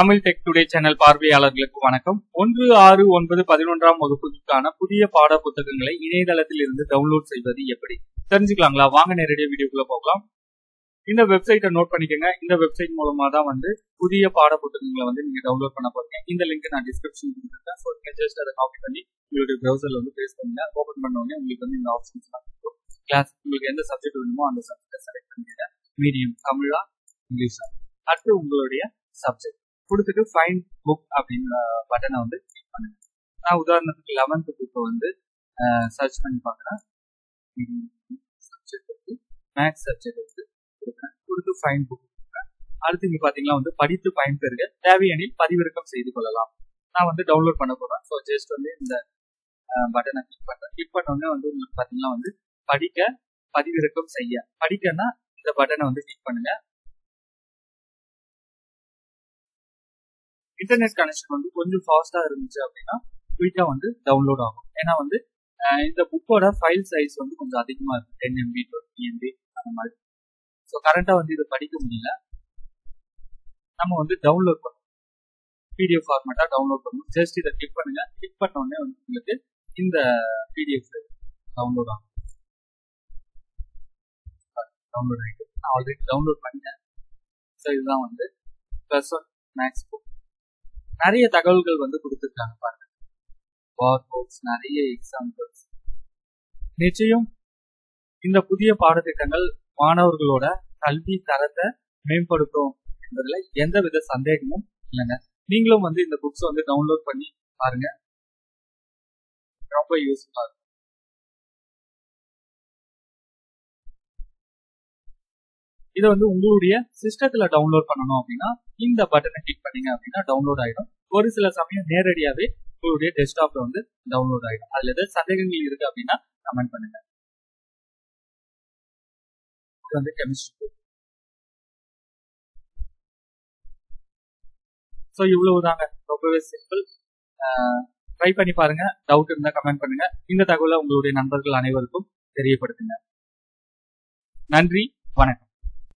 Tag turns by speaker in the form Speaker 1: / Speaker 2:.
Speaker 1: Tamil tech today channel பார்வையாளர்களுக்கு வணக்கம். ஒன்று ஆறு ஒன்பது பதினொன்றாம் வகுப்புக்கான புதிய பாட புத்தகங்களை இணையதளத்தில் இருந்து டவுன்லோட் செய்வது எப்படி? தெரிஞ்சுக்கலாங்களா? வாங்க நேரடியாக வீடியோக்குள்ள போகலாம். இந்த வெப்சைட்டை நோட் பண்ணிக்கோங்க. இந்த வெப்சைட் மூலமா தான் வந்து புதிய பாட புத்தகங்களை வந்து நீங்க டவுன்லோட் பண்ண போறீங்க. இந்த லிங்க் நான் டிஸ்கிரிப்ஷன் கொடுத்துருக்கேன். ஸோ நீங்க ஜஸ்ட் அதை காப்பி பண்ணி உங்களுடைய ப்ரௌசர்ல வந்து பேஸ் பண்ணுங்க ஓப்பன் பண்ண உடனே உங்களுக்கு வந்து இந்த ஆப்ஷன்ஸ் இருக்கும் கிளாஸ் உங்களுக்கு எந்த சப்ஜெக்ட் வேணுமோ அந்த சப்ஜெக்டை செலக்ட் பண்ணிக்கங்க. மீடியம் தமிழா இங்கிலீஷா. அடுத்து உங்களுடைய சப்ஜெக்ட் கொடுத்துட்டு ஃபைன் புக் அப்படிங்கிற பட்டனை வந்து கிளிக் பண்ணுங்க. நான் உதாரணத்துக்கு லெவன்த் புக்கை வந்து சர்ச் பண்ணி பார்க்குறேன். சப்ஜெக்ட் வந்து மேக்ஸ் சப்ஜெக்ட் வந்து கொடுக்குறேன். கொடுத்து ஃபைன் புக் கொடுக்குறேன். அடுத்து இங்கே பார்த்தீங்கன்னா வந்து படித்து பயன்பெறுக தேவையெனில் பதிவிறக்கம் செய்து கொள்ளலாம். நான் வந்து டவுன்லோட் பண்ண போகிறேன் ஸோ ஜஸ்ட் வந்து இந்த பட்டனை கிளிக் பண்ணுறேன் கிளிக் பண்ண உடனே வந்து உங்களுக்கு பார்த்தீங்கன்னா வந்து படிக்க பதிவிறக்கம் செய்ய. படிக்கன்னா இந்த பட்டனை வந்து கிளிக் பண்ணுங்க. இன்டர்நெட் கனெக்ஷன் வந்து கொஞ்சம் ஃபாஸ்டா இருந்துச்சு அப்படின்னா குயிக்கா வந்து டவுன்லோட் ஆகும். ஏன்னா வந்து இந்த புக்கோட ஃபைல் சைஸ் வந்து கொஞ்சம் அதிகமா இருக்கும் டென் எம்பி டுவெண்ட்டி எம்பி அந்த மாதிரி. ஸோ கரண்டா வந்து இதை படிக்க முடியல. நம்ம வந்து டவுன்லோட் பண்ணணும் பிடிஎஃப் ஃபார்மேட்டாக டவுன்லோட் பண்ணுவோம் ஜஸ்ட் இதை கிளிக் பண்ணுங்க. கிளிக் பண்ண உடனே வந்து உங்களுக்கு இந்த பிடிஎஃப் டவுன்லோட் ஆகும். டவுன்லோட் ஆகிட்டு நான் ஆல்ரெடி டவுன்லோட் பண்ணிட்டேன். ஸோ இதுதான் வந்து ப்ளஸ் ஒன் மேக்ஸ் புக் நிறைய தகவல்கள் வந்து கொடுத்துருக்காங்க பாருங்க. பார் நிறைய எக்ஸாம்பிள்ஸ் நிச்சயம் இந்த புதிய பாடத்திட்டங்கள் மாணவர்களோட கல்வி தரத்தை மேம்படுத்தும் என்பதுல எந்த வித சந்தேகமும் இல்லைங்க. நீங்களும் வந்து இந்த புக்ஸ் வந்து டவுன்லோட் பண்ணி பாருங்க. ரொம்ப யூஸ்ஃபுல்லா இருக்கும். இதை வந்து உங்களுடைய சிஸ்டத்துல டவுன்லோட் பண்ணணும் அப்படின்னா இந்த பட்டனை கிளிக் பண்ணீங்க அப்படின்னா டவுன்லோட் ஆயிடும். ஒரு சில சமயம் நேரடியாவே உங்களுடைய டெஸ்க்டாப்ல வந்து டவுன்லோட் ஆயிடும். அதுல ஏதாவது சந்தேகங்கள் இருக்கு அப்படின்னா கமெண்ட் பண்ணுங்க. இது வந்து கெமிஸ்ட்ரி ஸோ இவ்வளவு தாங்க ரொம்பவே சிம்பிள் ட்ரை பண்ணி பாருங்க. டவுட் இருந்தா கமெண்ட் பண்ணுங்க. இந்த தகவலை உங்களுடைய நண்பர்கள் அனைவருக்கும் தெரியப்படுத்துங்க. நன்றி. வணக்கம்.